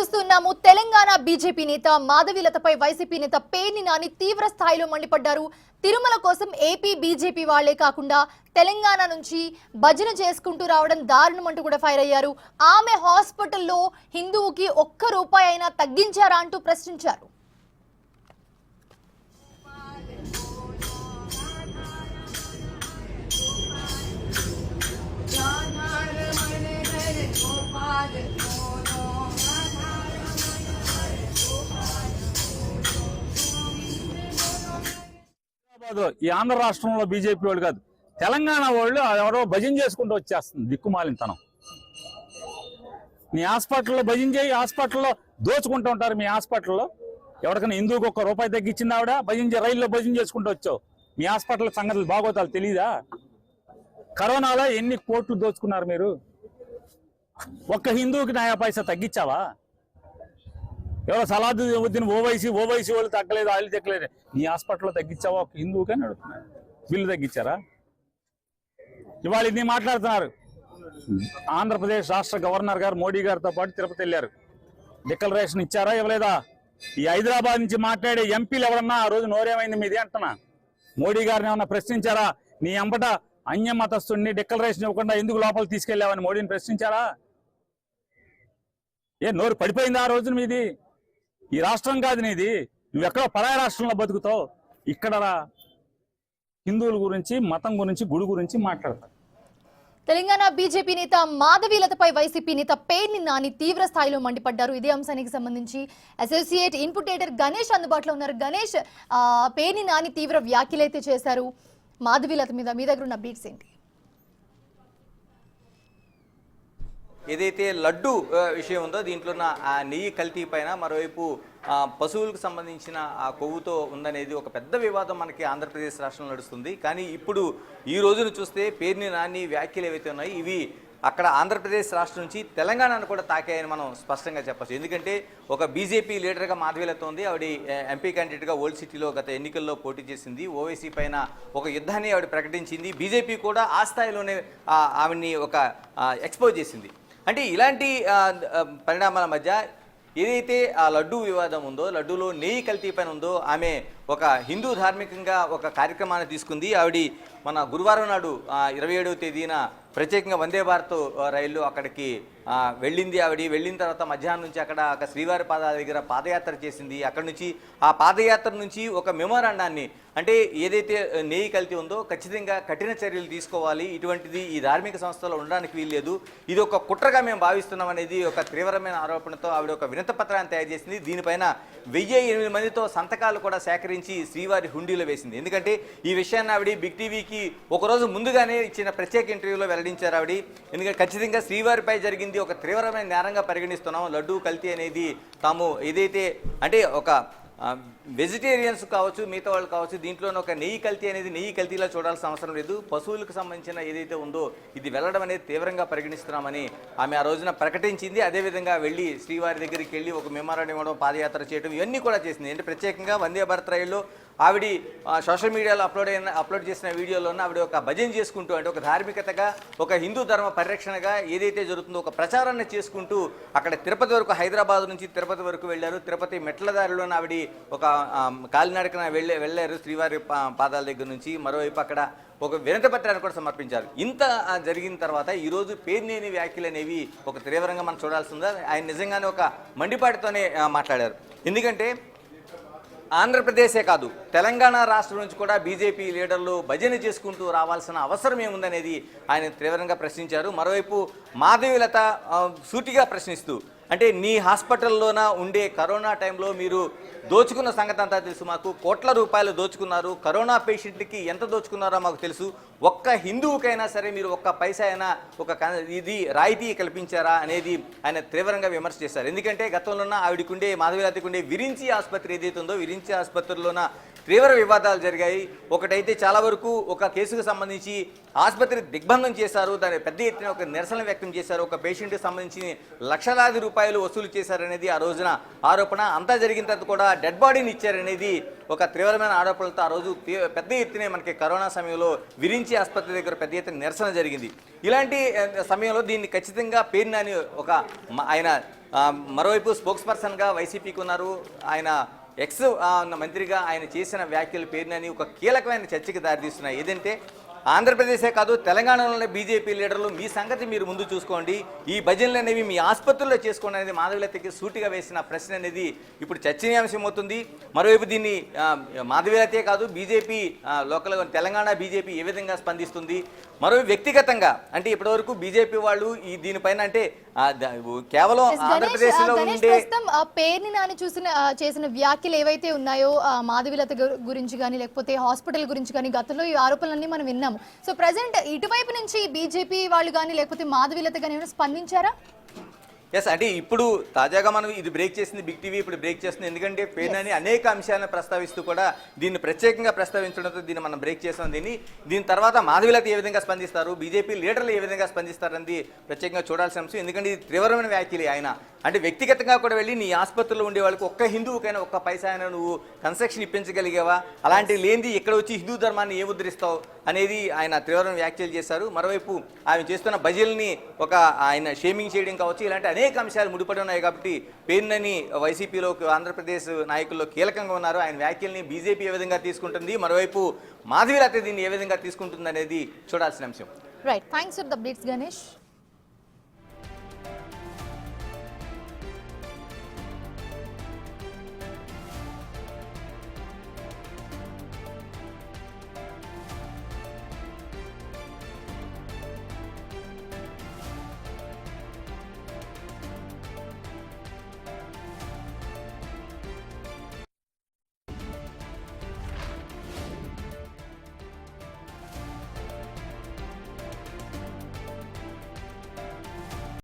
చూస్తున్నాము. తెలంగాణ బీజేపీ నేత మాధవీలతపై వైసీపీ నేత పేర్ని నాని తీవ్ర స్థాయిలో మండిపడ్డారు. తిరుమల కోసం ఏపీ బీజేపీ వాళ్ళే కాకుండా తెలంగాణ నుంచి భజన చేసుకుంటూ రావడం దారుణమంటూ కూడా ఫైర్ అయ్యారు. ఆమె హాస్పిటల్లో హిందువుకి ఒక్క రూపాయి అయినా తగ్గించారా అంటూ ప్రశ్నించారు. కాదు. ఈ ఆంధ్ర రాష్ట్రంలో బీజేపీ వాళ్ళు కాదు. తెలంగాణ వాళ్ళు ఎవరో భజన చేసుకుంటూ వచ్చేస్తుంది దిక్కుమాలింతనం మీ హాస్పిటల్లో భజన చేయి హాస్పిటల్లో దోచుకుంటూ ఉంటారు మీ హాస్పిటల్లో. ఎవరికైనా హిందువుకి ఒక్క రూపాయి తగ్గించింది ఆవిడ భజన రైల్లో భజన చేసుకుంటూ వచ్చావు. మీ హాస్పిటల్ సంగతులు బాగోతాలు తెలీదా? కరోనాలో ఎన్ని కోట్లు దోచుకున్నారు మీరు? ఒక్క హిందువుకి నయా పైసా తగ్గించావా ఎవరో సలాదు వద్దిన ఓవైసీ ఓవైసీ వాళ్ళు తగ్గలేదు వాళ్ళు తగ్గలేదు. నీ హాస్పిటల్లో తగ్గించావా? ఒక హిందువుకని అడుగుతున్నారు బిల్లు తగ్గించారా? ఇవాళ ఇన్ని మాట్లాడుతున్నారు. ఆంధ్రప్రదేశ్ రాష్ట్ర గవర్నర్ గారు మోడీ గారితో పాటు తిరుపతి వెళ్ళారు. డిక్లరేషన్ ఇచ్చారా ఇవ్వలేదా? ఈ హైదరాబాద్ నుంచి మాట్లాడే ఎంపీలు ఎవరన్నా ఆ రోజు నోరేమైంది మీది అంటున్నా. మోడీ గారిని ఏమన్నా ప్రశ్నించారా? నీ అంబట అన్య మతస్థుడిని డిక్లరేషన్ ఇవ్వకుండా ఎందుకు లోపల తీసుకెళ్ళావని మోడీని ప్రశ్నించారా? ఏ నోరు పడిపోయింది ఆ రోజున మీది? ఈ రాష్ట్రం కాదు నీది. నువ్వు ఎక్కడో పరాయ రాష్ట్రంలో బతుకుతావు. ఇక్కడ హిందువుల గురించి మతం గురించి గుడి గురించి మాట్లాడతారు. తెలంగాణ బీజేపీ నేత మాధవీలతపై వైసీపీ నేత పేర్ని నాని తీవ్ర స్థాయిలో మండిపడ్డారు. ఇదే అంశానికి సంబంధించి అసోసియేట్ ఇన్పుటేటర్ గణేష్ అందుబాటులో ఉన్నారు. గణేష్ ఆ, పేర్ని నాని తీవ్ర వ్యాఖ్యలైతే చేశారు. మాధవీలత మీద మీ దగ్గర ఉన్న బీట్స్ ఏంటి? ఏదైతే లడ్డు విషయం ఉందో దీంట్లో ఉన్న ఆ నెయ్యి కల్తీ పైన మరోవైపు పశువులకు సంబంధించిన ఆ కొవ్వుతో ఉందనేది ఒక పెద్ద వివాదం మనకి ఆంధ్రప్రదేశ్ రాష్ట్రంలో నడుస్తుంది. కానీ ఇప్పుడు ఈ రోజును చూస్తే పేరుని నాని వ్యాఖ్యలు ఏవైతే ఉన్నాయో ఇవి అక్కడ ఆంధ్రప్రదేశ్ రాష్ట్రం నుంచి తెలంగాణను కూడా తాకాయని మనం స్పష్టంగా చెప్పచ్చు. ఎందుకంటే ఒక బీజేపీ లీడర్గా మాధవిలతోంది ఆవిడ ఎంపీ క్యాండిడేట్గా ఓల్డ్ సిటీలో గత ఎన్నికల్లో పోటీ చేసింది. ఓవైసీ పైన ఒక యుద్ధాన్ని ఆవిడ ప్రకటించింది. బీజేపీ కూడా ఆ స్థాయిలోనే ఆవిడ్ని ఒక ఎక్స్పోజ్ చేసింది. అంటే ఇలాంటి పరిణామాల మధ్య ఏదైతే ఆ లడ్డు వివాదం ఉందో లడ్డూలో నెయ్యి కల్తీ పైన ఉందో ఆమె ఒక హిందూ ధార్మికంగా ఒక కార్యక్రమాన్ని తీసుకుంది. ఆవిడ మన గురువారం నాడు ఇరవై ఏడవ తేదీన ప్రత్యేకంగా వందే భారత్ రైలు అక్కడికి వెళ్ళింది ఆవిడ. వెళ్ళిన తర్వాత మధ్యాహ్నం నుంచి అక్కడ ఒక శ్రీవారి పాదాల దగ్గర పాదయాత్ర చేసింది. అక్కడ నుంచి ఆ పాదయాత్ర నుంచి ఒక మెమోరాండాన్ని అంటే ఏదైతే నెయ్యి కల్తీ ఉందో ఖచ్చితంగా కఠిన చర్యలు తీసుకోవాలి. ఇటువంటిది ఈ ధార్మిక సంస్థలో ఉండడానికి వీల్లేదు. ఇది ఒక కుట్రగా మేము భావిస్తున్నాం అనేది ఒక తీవ్రమైన ఆరోపణతో ఆవిడ ఒక వినత పత్రాన్ని తయారు చేసింది. దీనిపైన వెయ్యి ఎనిమిది మందితో సంతకాలు కూడా సేకరించి శ్రీవారి హుండీలో వేసింది. ఎందుకంటే ఈ విషయాన్ని ఆవిడ బిగ్ టీవీకి ఒకరోజు ముందుగానే ఇచ్చిన ప్రత్యేక ఇంటర్వ్యూలో వెల్లడించారు ఆవిడ. ఎందుకంటే ఖచ్చితంగా శ్రీవారిపై జరిగింది ఒక తీవ్రమైన నేరంగా పరిగణిస్తున్నాం లడ్డూ కల్తీ అనేది తాము ఏదైతే అంటే ఒక వెజిటేరియన్స్ కావచ్చు మిగతా వాళ్ళు కావచ్చు దీంట్లోనే ఒక నెయ్యి కల్తీ అనేది నెయ్యి కల్తీలా చూడాల్సిన అవసరం లేదు. పశువులకు సంబంధించిన ఏదైతే ఉందో ఇది వెళ్ళడం అనేది తీవ్రంగా పరిగణిస్తున్నామని ఆమె ఆ రోజున ప్రకటించింది. అదేవిధంగా వెళ్ళి శ్రీవారి దగ్గరికి వెళ్ళి ఒక మెమోరాండం ఇవ్వడం పాదయాత్ర చేయడం ఇవన్నీ కూడా చేసింది. అంటే ప్రత్యేకంగా వందే భారత్ రైల్లో ఆవిడ సోషల్ మీడియాలో అప్లోడ్ అయిన అప్లోడ్ చేసిన వీడియోలోనే ఆవిడ ఒక భజన చేసుకుంటూ అంటే ఒక ధార్మికతగా ఒక హిందూ ధర్మ పరిరక్షణగా ఏదైతే జరుగుతుందో ఒక ప్రచారాన్ని చేసుకుంటూ అక్కడ తిరుపతి వరకు హైదరాబాద్ నుంచి తిరుపతి వరకు వెళ్ళారు. తిరుపతి మెట్ల దారిలోనే ఆవిడ ఒక కాలినడకన వెళ్ళే వెళ్ళారు శ్రీవారి పా- పాదాల దగ్గర నుంచి. మరోవైపు అక్కడ ఒక వినతి పత్రాన్ని కూడా సమర్పించారు. ఇంత జరిగిన తర్వాత ఈరోజు పేర్నేని వ్యాఖ్యలు అనేవి ఒక తీవ్రంగా మనం చూడాల్సిందా ఆయన నిజంగానే ఒక మండిపాటితోనే మాట్లాడారు. ఎందుకంటే ఆంధ్రప్రదేశే కాదు తెలంగాణ రాష్ట్రం నుంచి కూడా బీజేపీ లీడర్లు భజన చేసుకుంటూ రావాల్సిన అవసరం ఏముందనేది ఆయన తీవ్రంగా ప్రశ్నించారు. మరోవైపు మాధవీలత సూటిగా ప్రశ్నిస్తూ అంటే నీ హాస్పిటల్లోన ఉండే కరోనా టైంలో మీరు దోచుకున్న సంగతి అంతా తెలుసు మాకు. కోట్ల రూపాయలు దోచుకున్నారు. కరోనా పేషెంట్కి ఎంత దోచుకున్నారో మాకు తెలుసు. ఒక్క హిందువుకైనా సరే మీరు ఒక్క పైసా అయినా ఒక ఇది రాయితీ కల్పించారా అనేది ఆయన తీవ్రంగా విమర్శ చేశారు. ఎందుకంటే గతంలోన ఆవిడకుండే మాధవీలతకుండే విరించి ఆసుపత్రి ఏదైతే ఉందో విరించి ఆసుపత్రిలోన తీవ్ర వివాదాలు జరిగాయి. ఒకటైతే చాలా వరకు ఒక కేసుకు సంబంధించి ఆసుపత్రి దిగ్బంధం చేశారు. దాని పెద్ద ఎత్తున ఒక నిరసన వ్యక్తం చేశారు. ఒక పేషెంట్కి సంబంధించి లక్షలాది రూపాయలు రూపాయలు వసూలు చేశారనేది ఆ రోజున ఆరోపణ. అంతా జరిగిన తర్వాత కూడా డెడ్ బాడీని ఇచ్చారనేది ఒక తీవ్రమైన ఆరోపణలతో ఆ రోజు పెద్ద ఎత్తునే మనకి కరోనా సమయంలో విరించి ఆసుపత్రి దగ్గర పెద్ద ఎత్తున నిరసన జరిగింది. ఇలాంటి సమయంలో దీన్ని ఖచ్చితంగా పేరునని ఒక ఆయన మరోవైపు స్పోక్స్ పర్సన్గా వైసీపీకి ఉన్నారు. ఆయన ఎక్స్ ఉన్న మంత్రిగా ఆయన చేసిన వ్యాఖ్యల పేరునని ఒక కీలకమైన చర్చకి దారితీస్తున్నాయి. ఏదంటే ఆంధ్రప్రదేశే కాదు తెలంగాణలోని బీజేపీ లీడర్లు మీ సంగతి మీరు ముందు చూసుకోండి. ఈ భజనలు అనేవి మీ ఆసుపత్రుల్లో చేసుకోండి అనేది మాధవీలతకి సూటిగా వేసిన ప్రశ్న అనేది ఇప్పుడు చర్చనీయాంశం అవుతుంది. మరోవైపు దీన్ని మాధవీలతే కాదు బీజేపీ లోకల్ తెలంగాణ బీజేపీ ఏ విధంగా స్పందిస్తుంది? మరో వ్యక్తిగతంగా అంటే ఇప్పటివరకు బీజేపీ వాళ్ళు ఈ దీనిపైన అంటే కేవలం ఉండే ప్రస్తుతం ఆ పేరుని నాని చూసిన ఆ, చేసిన వ్యాఖ్యలు ఏవైతే ఉన్నాయో మాధవిలత గురించి కానీ లేకపోతే హాస్పిటల్ గురించి కానీ గతంలో ఈ ఆరోపణలన్నీ మనం విన్నాము. సో ప్రజెంట్ ఇటువైపు నుంచి బీజేపీ వాళ్ళు కానీ లేకపోతే మాధవిలత కానీ ఏమైనా స్పందించారా? ఎస్ అంటే ఇప్పుడు తాజాగా మనం ఇది బ్రేక్ చేసింది బిగ్ టీవీ ఇప్పుడు బ్రేక్ చేస్తుంది. ఎందుకంటే పేరునని అనేక అంశాలను ప్రస్తావిస్తూ కూడా దీన్ని ప్రత్యేకంగా ప్రస్తావించడంతో దీన్ని మనం బ్రేక్ చేసాం. దీన్ని దీని తర్వాత మాధవిలత ఏ విధంగా స్పందిస్తారు? బీజేపీ లీడర్లు ఏ విధంగా స్పందిస్తారన్నది ప్రత్యేకంగా చూడాల్సిన అంశం. ఎందుకంటే ఇది తీవ్రమైన వ్యాఖ్యలే ఆయన. అంటే వ్యక్తిగతంగా కూడా వెళ్ళి నీ ఆసుపత్రిలో ఉండే వాళ్ళకి ఒక్క హిందువుకైనా ఒక్క పైసా అయినా నువ్వు కన్స్ట్రక్షన్ ఇప్పించగలిగావా? అలాంటి లేనిది ఇక్కడ వచ్చి హిందూ ధర్మాన్ని ఏ ఉద్ధరిస్తావు అనేది ఆయన తీవ్రమైన వ్యాఖ్యలు చేశారు. మరోవైపు ఆయన చేస్తున్న బజల్ని ఒక ఆయన షేమింగ్ చేయడం కావచ్చు ఇలాంటి అనేక అంశాలు ముడిపడి ఉన్నాయి కాబట్టి పేరునని వైసీపీలో ఆంధ్రప్రదేశ్ నాయకుల్లో కీలకంగా ఉన్నారు. ఆయన వ్యాఖ్యల్ని బీజేపీ ఏ విధంగా తీసుకుంటుంది మరోవైపు మాధవీరాత్రి దీన్ని ఏ విధంగా తీసుకుంటుంది అనేది చూడాల్సిన అంశం. Right thanks for the updates Ganesh